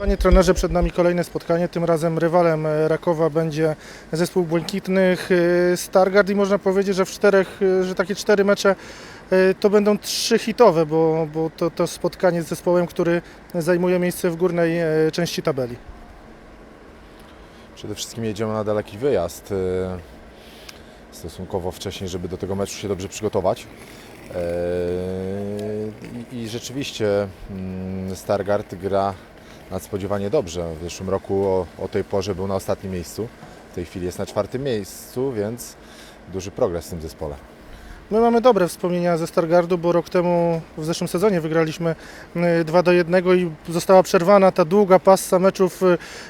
Panie trenerze, przed nami kolejne spotkanie. Tym razem rywalem e, Rakowa będzie zespół Błękitnych e, Stargard i można powiedzieć, że w czterech, e, że takie cztery mecze to będą trzy hitowe, bo, bo to, to spotkanie z zespołem, który zajmuje miejsce w górnej części tabeli. Przede wszystkim jedziemy na daleki wyjazd. Stosunkowo wcześniej, żeby do tego meczu się dobrze przygotować. I, i rzeczywiście mm, Stargard gra nadspodziewanie dobrze. W zeszłym roku o, o tej porze był na ostatnim miejscu. W tej chwili jest na czwartym miejscu, więc duży progres w tym zespole. My mamy dobre wspomnienia ze Stargardu, bo rok temu w zeszłym sezonie wygraliśmy e, 2 do 1 i została przerwana ta długa passa meczów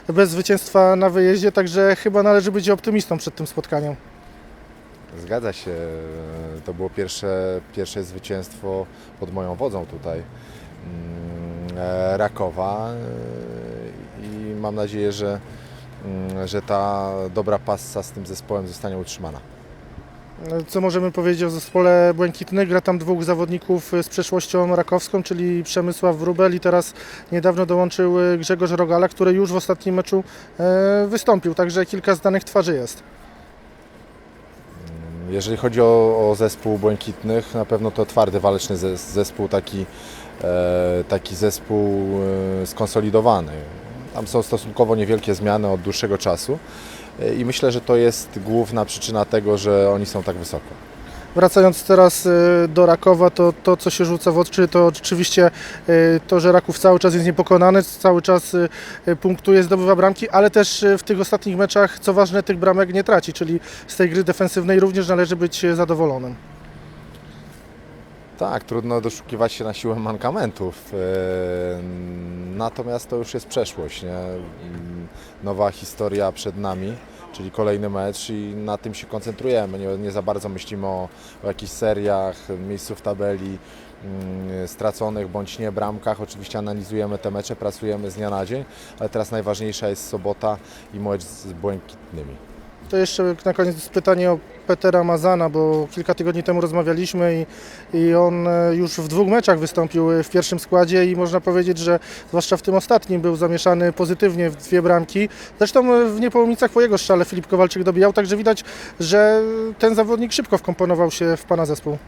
e, bez zwycięstwa na wyjeździe, także chyba należy być optymistą przed tym spotkaniem. Zgadza się. To było pierwsze, pierwsze zwycięstwo pod moją wodzą tutaj mm, Rakowa e, i mam nadzieję, że, mm, że ta dobra passa z tym zespołem zostanie utrzymana. Co możemy powiedzieć o zespole Błękitny? Gra tam dwóch zawodników z przeszłością rakowską, czyli Przemysław Wróbel i teraz niedawno dołączył Grzegorz Rogala, który już w ostatnim meczu e, wystąpił, także kilka znanych twarzy jest. Jeżeli chodzi o, o zespół Błękitnych, na pewno to twardy, waleczny zes- zespół, taki, e, taki zespół e, skonsolidowany. Tam są stosunkowo niewielkie zmiany od dłuższego czasu e, i myślę, że to jest główna przyczyna tego, że oni są tak wysoko. Wracając teraz e, do Rakowa, to to, co się rzuca w oczy, to oczywiście e, to, że Raków cały czas jest niepokonany, cały czas e, punktuje, zdobywa bramki, ale też w tych ostatnich meczach, co ważne, tych bramek nie traci, czyli z tej gry defensywnej również należy być zadowolonym. Tak, trudno doszukiwać się na siłę mankamentów. Natomiast to już jest przeszłość. Nie? Mm, Nowa historia przed nami, czyli kolejny mecz i na tym się koncentrujemy. Nie, nie za bardzo myślimy o, o jakichś seriach, miejscu w tabeli, mm, straconych bądź nie bramkach. Oczywiście analizujemy te mecze, pracujemy z dnia na dzień, ale teraz najważniejsza jest sobota i mecz z błękitnymi. To jeszcze na koniec pytanie o Petera Mazana, bo kilka tygodni temu rozmawialiśmy i, i on e, już w dwóch meczach wystąpił e, w pierwszym składzie i można powiedzieć, że zwłaszcza w tym ostatnim był zamieszany pozytywnie w dwie bramki. Zresztą e, w Niepołomicach po jego strzale Filip Kowalczyk dobijał, także widać, że ten zawodnik szybko wkomponował się w Pana zespół.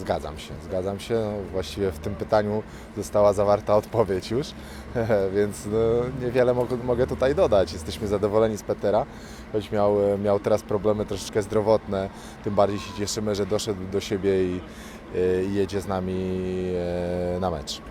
Zgadzam się, zgadzam się. No, właściwie w tym pytaniu została zawarta odpowiedź już, więc no, niewiele mogę, tutaj dodać. Jesteśmy zadowoleni z Petera, choć miał, miał teraz problemy troszeczkę zdrowotne. Tym bardziej się cieszymy, że doszedł do siebie i, e, i jedzie z nami e, na mecz.